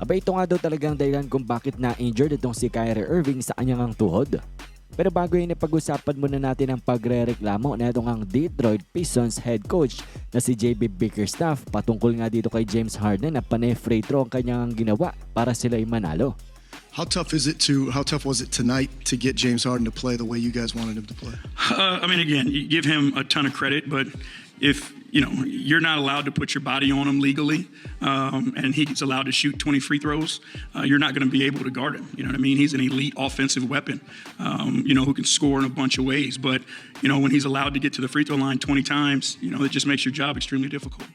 Aba ito nga daw talagang dahilan kung bakit na-injured itong si Kyrie Irving sa kanyang tuhod. Pero bago yun, pag-usapan muna natin ang pagre-reklamo na itong ang Detroit Pistons head coach na si JB Bickerstaff patungkol nga dito kay James Harden na panay free throw ang kanyang ginawa para sila ay manalo. How tough is it to? How tough was it tonight to get James Harden to play the way you guys wanted him to play? Uh, I mean, again, you give him a ton of credit, but if you know you're not allowed to put your body on him legally, um, and he's allowed to shoot 20 free throws, uh, you're not going to be able to guard him. You know what I mean? He's an elite offensive weapon, um, you know, who can score in a bunch of ways. But you know, when he's allowed to get to the free throw line 20 times, you know, it just makes your job extremely difficult.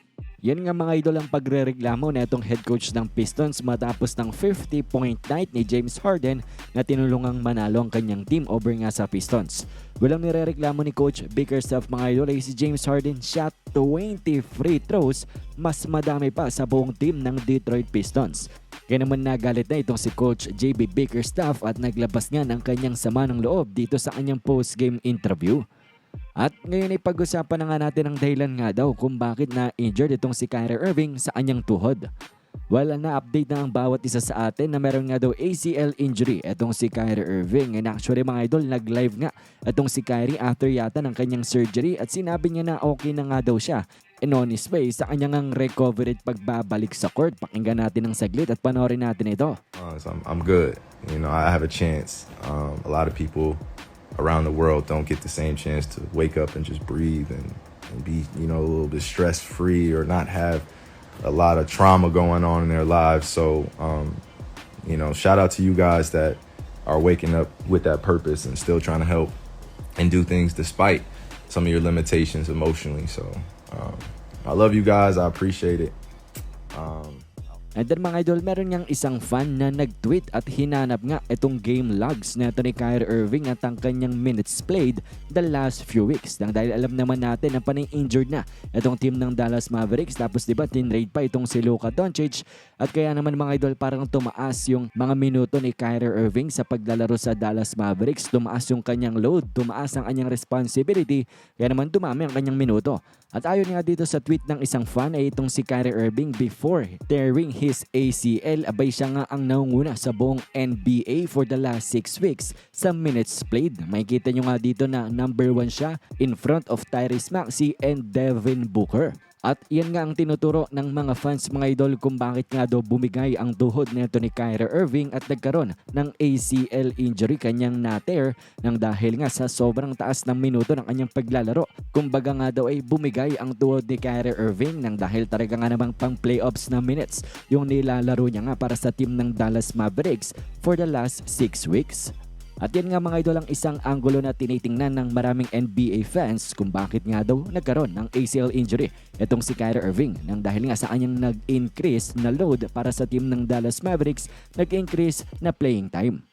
Yan nga mga idol ang pagre-reklamo na itong head coach ng Pistons matapos ng 50-point night ni James Harden na tinulungang manalo ang kanyang team over nga sa Pistons. Walang nirereklamo ni Coach Bickerstaff mga idol ay si James Harden shot 20 free throws mas madami pa sa buong team ng Detroit Pistons. Kaya naman nagalit na itong si Coach JB Bickerstaff at naglabas nga ng kanyang sama ng loob dito sa kanyang post-game interview. At ngayon ay pag-usapan na nga natin ang dahilan nga daw kung bakit na-injured itong si Kyrie Irving sa anyang tuhod. Well, na-update na ang bawat isa sa atin na meron nga daw ACL injury itong si Kyrie Irving. And actually mga idol, nag-live nga itong si Kyrie after yata ng kanyang surgery at sinabi niya na okay na nga daw siya. And on his way sa kanyang ang recovery at pagbabalik sa court. Pakinggan natin ang saglit at panoorin natin ito. Uh, so I'm, I'm good. You know, I have a chance. Um, a lot of people around the world don't get the same chance to wake up and just breathe and, and be, you know, a little bit stress free or not have a lot of trauma going on in their lives. So, um, you know, shout out to you guys that are waking up with that purpose and still trying to help and do things despite some of your limitations emotionally. So, um, I love you guys. I appreciate it. Um, And then mga idol, meron niyang isang fan na nag-tweet at hinanap nga itong game logs na ito ni Kyrie Irving at ang kanyang minutes played the last few weeks. Dang dahil alam naman natin na panay injured na itong team ng Dallas Mavericks. Tapos diba, tinrade pa itong si Luka Doncic. At kaya naman mga idol, parang tumaas yung mga minuto ni Kyrie Irving sa paglalaro sa Dallas Mavericks. Tumaas yung kanyang load, tumaas ang kanyang responsibility. Kaya naman dumami ang kanyang minuto. At ayon nga dito sa tweet ng isang fan ay itong si Kyrie Irving before tearing his ACL, abay siya nga ang naunguna sa buong NBA for the last 6 weeks sa minutes played. Makikita nyo nga dito na number 1 siya in front of Tyrese Maxey and Devin Booker. At yan nga ang tinuturo ng mga fans mga idol kung bakit nga daw bumigay ang tuhod nito ni Kyrie Irving at nagkaroon ng ACL injury kanyang na-tear nang dahil nga sa sobrang taas ng minuto ng kanyang paglalaro. Kumbaga nga daw ay bumigay ang tuhod ni Kyrie Irving nang dahil talaga nga namang pang playoffs na minutes yung nilalaro niya nga para sa team ng Dallas Mavericks for the last 6 weeks. At yan nga mga idol ang isang anggulo na tinitingnan ng maraming NBA fans kung bakit nga daw nagkaroon ng ACL injury itong si Kyrie Irving nang dahil nga sa kanyang nag-increase na load para sa team ng Dallas Mavericks, nag-increase na playing time.